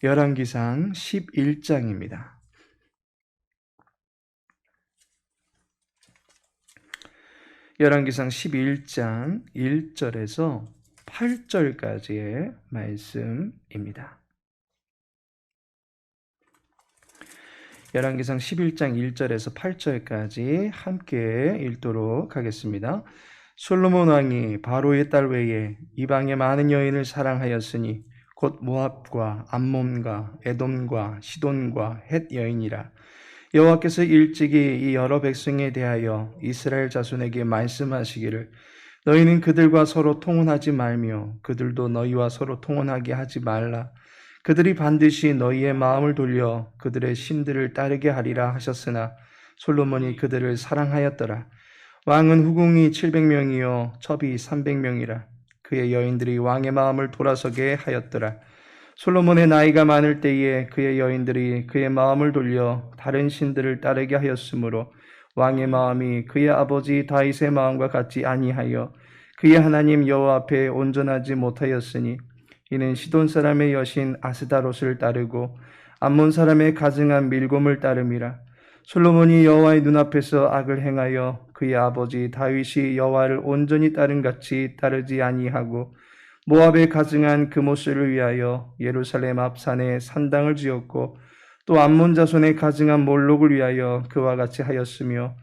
열왕기상 11장입니다. 열왕기상 11장 1절에서 8절까지의 말씀입니다. 열왕기상 11장 1절에서 8절까지 함께 읽도록 하겠습니다. 솔로몬 왕이 바로의 딸 외에 이방의 많은 여인을 사랑하였으니 곧 모압과 암몬과 에돔과 시돈과 헷 여인이라. 여호와께서 일찍이 이 여러 백성에 대하여 이스라엘 자손에게 말씀하시기를 너희는 그들과 서로 통혼하지 말며 그들도 너희와 서로 통혼하게 하지 말라. 그들이 반드시 너희의 마음을 돌려 그들의 신들을 따르게 하리라 하셨으나 솔로몬이 그들을 사랑하였더라. 왕은 후궁이 700명이요 첩이 300명이라 그의 여인들이 왕의 마음을 돌아서게 하였더라. 솔로몬의 나이가 많을 때에 그의 여인들이 그의 마음을 돌려 다른 신들을 따르게 하였으므로 왕의 마음이 그의 아버지 다윗의 마음과 같지 아니하여 그의 하나님 여호와 앞에 온전하지 못하였으니 이는 시돈 사람의 여신 아스다롯을 따르고 암몬 사람의 가증한 밀곰을 따름이라 솔로몬이 여호와의 눈앞에서 악을 행하여 그의 아버지 다윗이 여호와를 온전히 따른 같이 따르지 아니하고 모압에 가증한 그모스를 위하여 예루살렘 앞 산에 산당을 지었고 또 암몬 자손의 가증한 몰록을 위하여 그와 같이 하였으며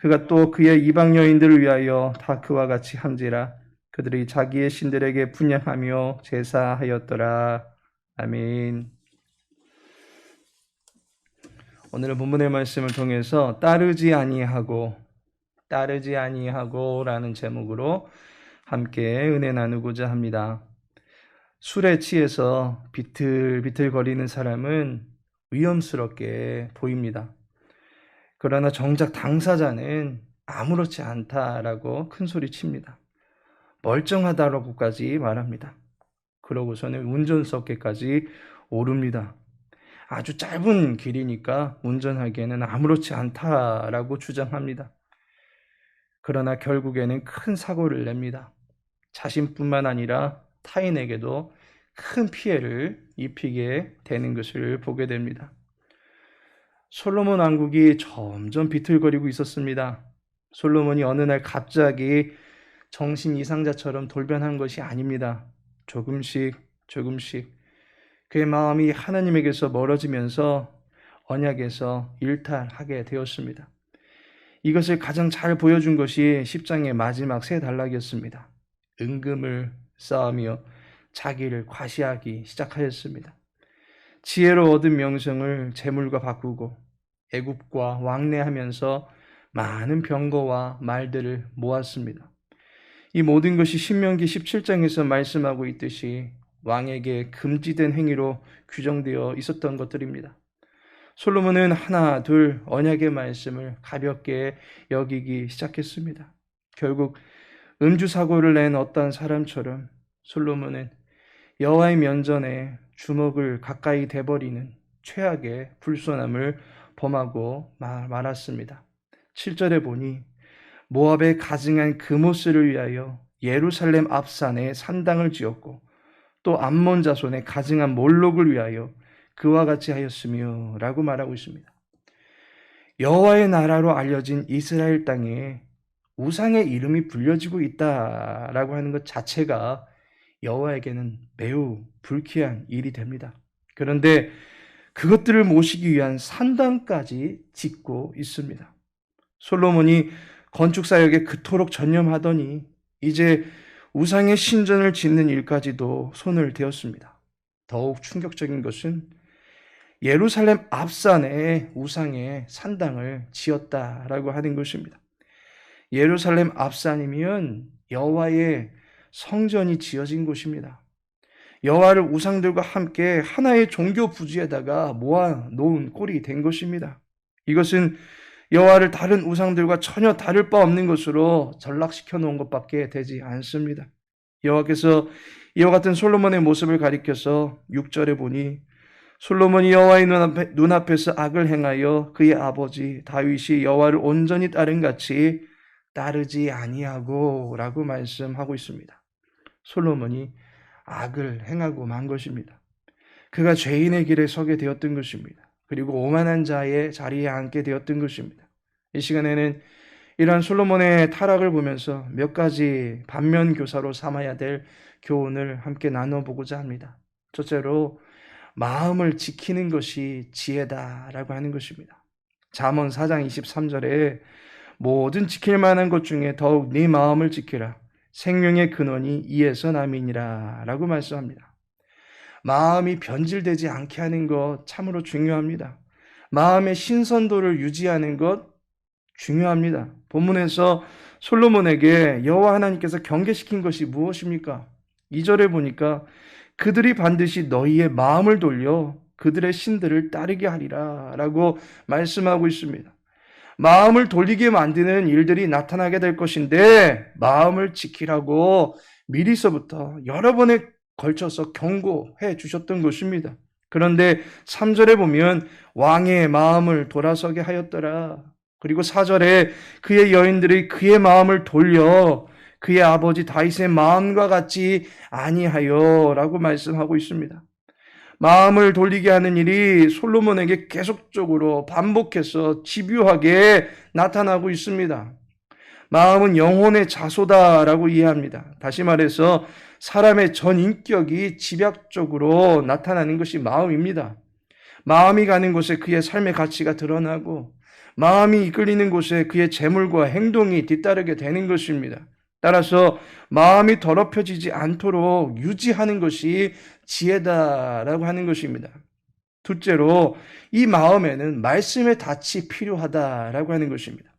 그가 또 그의 이방 여인들을 위하여 다 그와 같이 한지라 그들이 자기의 신들에게 분양하며 제사하였더라 아멘. 오늘은 본문의 말씀을 통해서 따르지 아니하고 따르지 아니하고라는 제목으로 함께 은혜 나누고자 합니다. 술에 취해서 비틀비틀 거리는 사람은 위험스럽게 보입니다. 그러나 정작 당사자는 아무렇지 않다라고 큰 소리 칩니다. 멀쩡하다라고까지 말합니다. 그러고서는 운전석에까지 오릅니다. 아주 짧은 길이니까 운전하기에는 아무렇지 않다라고 주장합니다. 그러나 결국에는 큰 사고를 냅니다. 자신뿐만 아니라 타인에게도 큰 피해를 입히게 되는 것을 보게 됩니다. 솔로몬 왕국이 점점 비틀거리고 있었습니다. 솔로몬이 어느 날 갑자기 정신 이상자처럼 돌변한 것이 아닙니다. 조금씩 조금씩 그의 마음이 하나님에게서 멀어지면서 언약에서 일탈하게 되었습니다. 이것을 가장 잘 보여준 것이 10장의 마지막 세 단락이었습니다. 은금을 쌓으며 자기를 과시하기 시작하였습니다. 지혜로 얻은 명성을 재물과 바꾸고 애굽과 왕래하면서 많은 병거와 말들을 모았습니다. 이 모든 것이 신명기 17장에서 말씀하고 있듯이 왕에게 금지된 행위로 규정되어 있었던 것들입니다. 솔로몬은 하나, 둘 언약의 말씀을 가볍게 여기기 시작했습니다. 결국 음주 사고를 낸 어떤 사람처럼 솔로몬은 여호와의 면전에 주먹을 가까이 대버리는 최악의 불손함을 범하고 말았습니다. 7절에 보니 모압에 가증한 그모스를 위하여 예루살렘 앞산에 산당을 지었고 또 암몬 자손의 가증한 몰록을 위하여 그와 같이 하였으며 라고 말하고 있습니다. 여호와의 나라로 알려진 이스라엘 땅에 우상의 이름이 불려지고 있다라고 하는 것 자체가 여호와에게는 매우 불쾌한 일이 됩니다. 그런데 그것들을 모시기 위한 산당까지 짓고 있습니다. 솔로몬이 건축 사역에 그토록 전념하더니 이제 우상의 신전을 짓는 일까지도 손을 대었습니다. 더욱 충격적인 것은 예루살렘 앞산에 우상의 산당을 지었다라고 하는 것입니다. 예루살렘 앞산이면 여호와의 성전이 지어진 곳입니다. 여호와를 우상들과 함께 하나의 종교 부지에다가 모아 놓은 꼴이 된 것입니다. 이것은 여호와를 다른 우상들과 전혀 다를 바 없는 것으로 전락시켜 놓은 것밖에 되지 않습니다. 여호와께서 이와 같은 솔로몬의 모습을 가리켜서 6절에 보니 솔로몬이 여호와의 눈앞에, 눈앞에 서 악을 행하여 그의 아버지 다윗이 여호와를 온전히 따른 같이 따르지 아니하고라고 말씀하고 있습니다. 솔로몬이 악을 행하고 만 것입니다. 그가 죄인의 길에 서게 되었던 것입니다. 그리고 오만한 자의 자리에 앉게 되었던 것입니다. 이 시간에는 이러한 솔로몬의 타락을 보면서 몇 가지 반면 교사로 삼아야 될 교훈을 함께 나눠보고자 합니다. 첫째로 마음을 지키는 것이 지혜다라고 하는 것입니다. 잠언 4장 23절에 모든 지킬 만한 것 중에 더욱 네 마음을 지키라. 생명의 근원이 이에서 남이니라 라고 말씀합니다. 마음이 변질되지 않게 하는 것 참으로 중요합니다. 마음의 신선도를 유지하는 것 중요합니다. 본문에서 솔로몬에게 여호와 하나님께서 경계시킨 것이 무엇입니까? 2절에 보니까 그들이 반드시 너희의 마음을 돌려 그들의 신들을 따르게 하리라 라고 말씀하고 있습니다. 마음을 돌리게 만드는 일들이 나타나게 될 것인데 마음을 지키라고 미리서부터 여러 번에 걸쳐서 경고해 주셨던 것입니다. 그런데 3절에 보면 왕의 마음을 돌아서게 하였더라. 그리고 4절에 그의 여인들이 그의 마음을 돌려 그의 아버지 다윗의 마음과 같이 아니하여라고 말씀하고 있습니다. 마음을 돌리게 하는 일이 솔로몬에게 계속적으로 반복해서 집요하게 나타나고 있습니다. 마음은 영혼의 자소다라고 이해합니다. 다시 말해서 사람의 전 인격이 집약적으로 나타나는 것이 마음입니다. 마음이 가는 곳에 그의 삶의 가치가 드러나고 마음이 이끌리는 곳에 그의 재물과 행동이 뒤따르게 되는 것입니다. 따라서 마음이 더럽혀지지 않도록 유지하는 것이 지혜다라고 하는 것입니다. 둘째로 이 마음에는 말씀의 닻이 필요하다라고 하는 것입니다.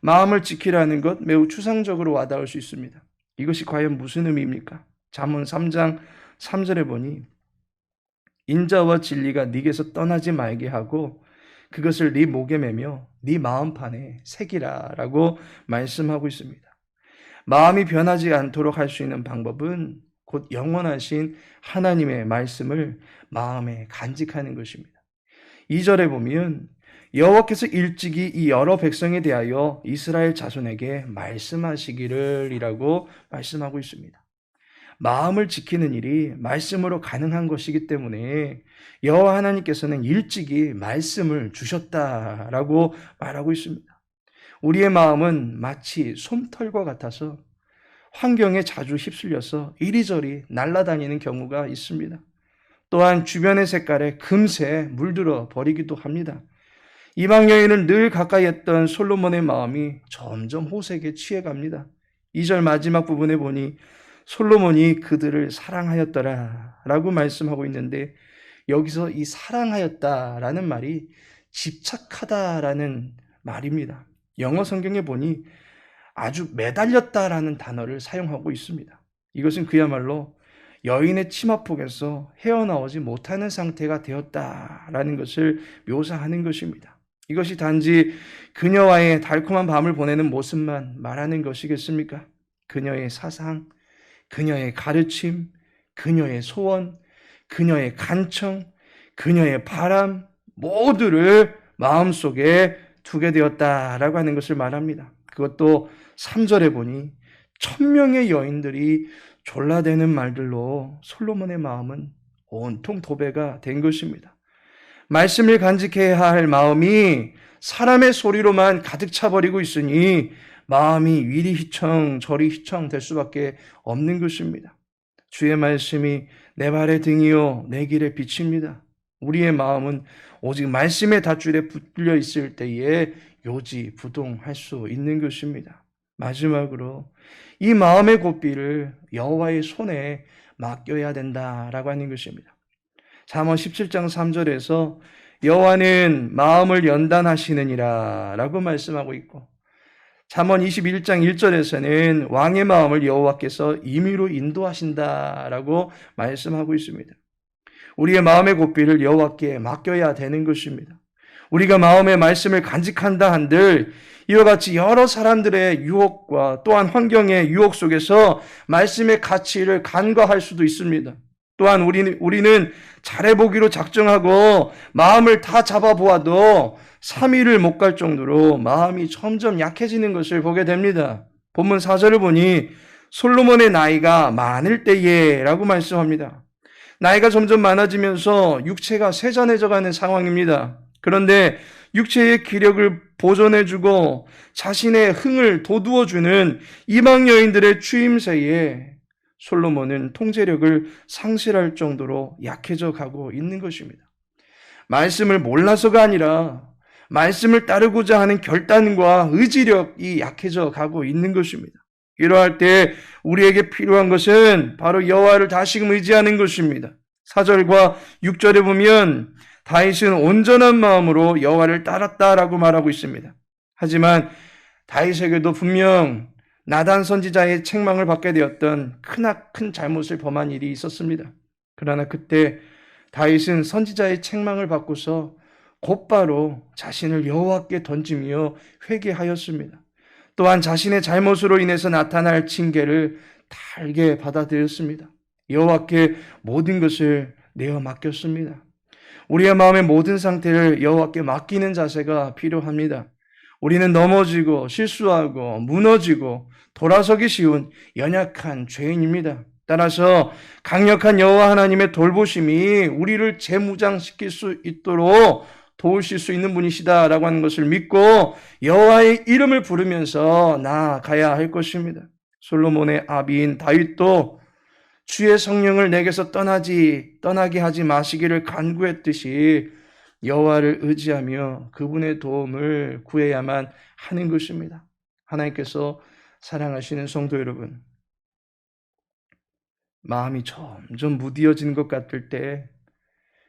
마음을 지키라는 것 매우 추상적으로 와닿을 수 있습니다. 이것이 과연 무슨 의미입니까? 잠언 3장 3절에 보니 인자와 진리가 네게서 떠나지 말게 하고 그것을 네 목에 매며 네 마음판에 새기라라고 말씀하고 있습니다. 마음이 변하지 않도록 할 수 있는 방법은 곧 영원하신 하나님의 말씀을 마음에 간직하는 것입니다. 2절에 보면 여호와께서 일찍이 이 여러 백성에 대하여 이스라엘 자손에게 말씀하시기를이라고 말씀하고 있습니다. 마음을 지키는 일이 말씀으로 가능한 것이기 때문에 여호와 하나님께서는 일찍이 말씀을 주셨다라고 말하고 있습니다. 우리의 마음은 마치 솜털과 같아서 환경에 자주 휩쓸려서 이리저리 날아다니는 경우가 있습니다. 또한 주변의 색깔에 금세 물들어 버리기도 합니다. 이방 여인을 늘 가까이 했던 솔로몬의 마음이 점점 호색에 취해 갑니다. 2절 마지막 부분에 보니 솔로몬이 그들을 사랑하였더라 라고 말씀하고 있는데 여기서 이 사랑하였다라는 말이 집착하다라는 말입니다. 영어 성경에 보니 아주 매달렸다라는 단어를 사용하고 있습니다. 이것은 그야말로 여인의 치마폭에서 헤어나오지 못하는 상태가 되었다라는 것을 묘사하는 것입니다. 이것이 단지 그녀와의 달콤한 밤을 보내는 모습만 말하는 것이겠습니까? 그녀의 사상, 그녀의 가르침, 그녀의 소원, 그녀의 간청, 그녀의 바람 모두를 마음속에 두게 되었다라고 하는 것을 말합니다. 그것도 3절에 보니 천명의 여인들이 졸라대는 말들로 솔로몬의 마음은 온통 도배가 된 것입니다. 말씀을 간직해야 할 마음이 사람의 소리로만 가득 차버리고 있으니 마음이 위리 휘청 저리 휘청 될 수밖에 없는 것입니다. 주의 말씀이 내 발의 등이요 내 길의 빛입니다. 우리의 마음은 오직 말씀의 닷줄에 붙들려 있을 때에 요지 부동할 수 있는 것입니다. 마지막으로 이 마음의 고삐를 여호와의 손에 맡겨야 된다라고 하는 것입니다. 잠언 17장 3절에서 여호와는 마음을 연단하시느니라라고 말씀하고 있고 잠언 21장 1절에서는 왕의 마음을 여호와께서 임의로 인도하신다라고 말씀하고 있습니다. 우리의 마음의 고삐를 여호와께 맡겨야 되는 것입니다. 우리가 마음의 말씀을 간직한다 한들 이와 같이 여러 사람들의 유혹과 또한 환경의 유혹 속에서 말씀의 가치를 간과할 수도 있습니다. 또한 우리는, 우리는 잘해보기로 작정하고 마음을 다 잡아보아도 3일을 못갈 정도로 마음이 점점 약해지는 것을 보게 됩니다. 본문 4절을 보니 솔로몬의 나이가 많을 때에 라고 말씀합니다. 나이가 점점 많아지면서 육체가 세잔해져 가는 상황입니다. 그런데 육체의 기력을 보존해주고 자신의 흥을 돋우어주는 이방 여인들의 추임새에 솔로몬은 통제력을 상실할 정도로 약해져 가고 있는 것입니다. 말씀을 몰라서가 아니라 말씀을 따르고자 하는 결단과 의지력이 약해져 가고 있는 것입니다. 이러할 때 우리에게 필요한 것은 바로 여호와를 다시금 의지하는 것입니다. 4절과 6절에 보면 다윗은 온전한 마음으로 여호와를 따랐다라고 말하고 있습니다. 하지만 다윗에게도 분명 나단 선지자의 책망을 받게 되었던 크나큰 잘못을 범한 일이 있었습니다. 그러나 그때 다윗은 선지자의 책망을 받고서 곧바로 자신을 여호와께 던지며 회개하였습니다. 또한 자신의 잘못으로 인해서 나타날 징계를 달게 받아들였습니다. 여호와께 모든 것을 내어 맡겼습니다. 우리의 마음의 모든 상태를 여호와께 맡기는 자세가 필요합니다. 우리는 넘어지고 실수하고 무너지고 돌아서기 쉬운 연약한 죄인입니다. 따라서 강력한 여호와 하나님의 돌보심이 우리를 재무장시킬 수 있도록 도우실 수 있는 분이시다라고 하는 것을 믿고 여호와의 이름을 부르면서 나아가야 할 것입니다. 솔로몬의 아비인 다윗도 주의 성령을 내게서 떠나지 떠나게 하지 마시기를 간구했듯이 여호와를 의지하며 그분의 도움을 구해야만 하는 것입니다. 하나님께서 사랑하시는 성도 여러분, 마음이 점점 무디어지는 것 같을 때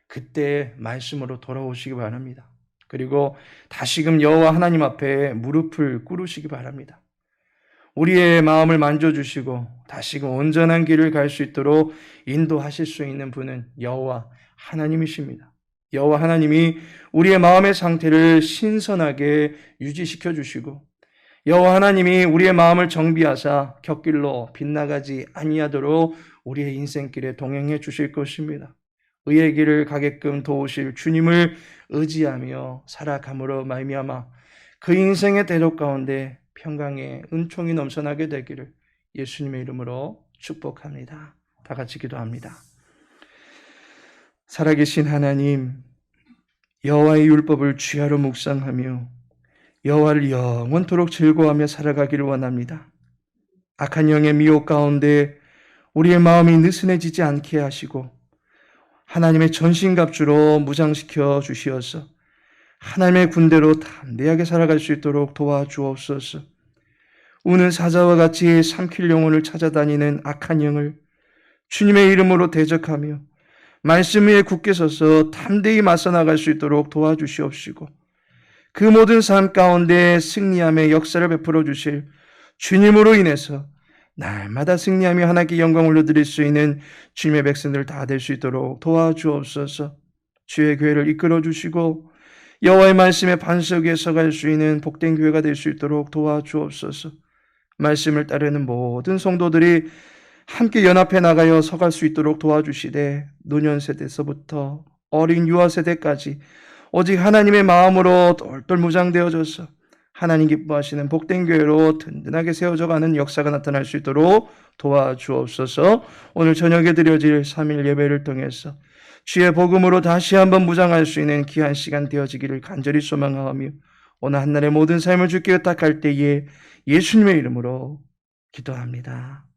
그때 말씀으로 돌아오시기 바랍니다. 그리고 다시금 여호와 하나님 앞에 무릎을 꿇으시기 바랍니다. 우리의 마음을 만져주시고 다시금 온전한 길을 갈 수 있도록 인도하실 수 있는 분은 여호와 하나님이십니다. 여호와 하나님이 우리의 마음의 상태를 신선하게 유지시켜 주시고 여호와 하나님이 우리의 마음을 정비하사 곁길로 빗나가지 아니하도록 우리의 인생길에 동행해 주실 것입니다. 의의 길을 가게끔 도우실 주님을 의지하며 살아감으로 말미암아 그 인생의 대로 가운데 평강의 은총이 넘쳐나게 되기를 예수님의 이름으로 축복합니다. 다 같이 기도합니다. 살아계신 하나님, 여호와의 율법을 주야로 묵상하며 여호와를 영원토록 즐거워하며 살아가기를 원합니다. 악한 영의 미혹 가운데 우리의 마음이 느슨해지지 않게 하시고 하나님의 전신갑주로 무장시켜 주시어서 하나님의 군대로 담대하게 살아갈 수 있도록 도와주옵소서. 우는 사자와 같이 삼킬 영혼을 찾아다니는 악한 영을 주님의 이름으로 대적하며 말씀 위에 굳게 서서 담대히 맞서 나갈 수 있도록 도와주시옵시고 그 모든 삶 가운데 승리함의 역사를 베풀어 주실 주님으로 인해서 날마다 승리하며 하나님께 영광 올려드릴 수 있는 주님의 백성들 다 될 수 있도록 도와주옵소서. 주의 교회를 이끌어 주시고 여호와의 말씀에 반석 위에 서갈 수 있는 복된 교회가 될 수 있도록 도와주옵소서. 말씀을 따르는 모든 성도들이 함께 연합해 나가여 서갈 수 있도록 도와주시되 노년 세대서부터 어린 유아 세대까지 오직 하나님의 마음으로 똘똘 무장되어져서 하나님 기뻐하시는 복된 교회로 든든하게 세워져 가는 역사가 나타날 수 있도록 도와주옵소서. 오늘 저녁에 드려질 3일 예배를 통해서 주의 복음으로 다시 한번 무장할 수 있는 귀한 시간 되어지기를 간절히 소망하며 오늘 한날의 모든 삶을 주께 의탁할 때에 예수님의 이름으로 기도합니다.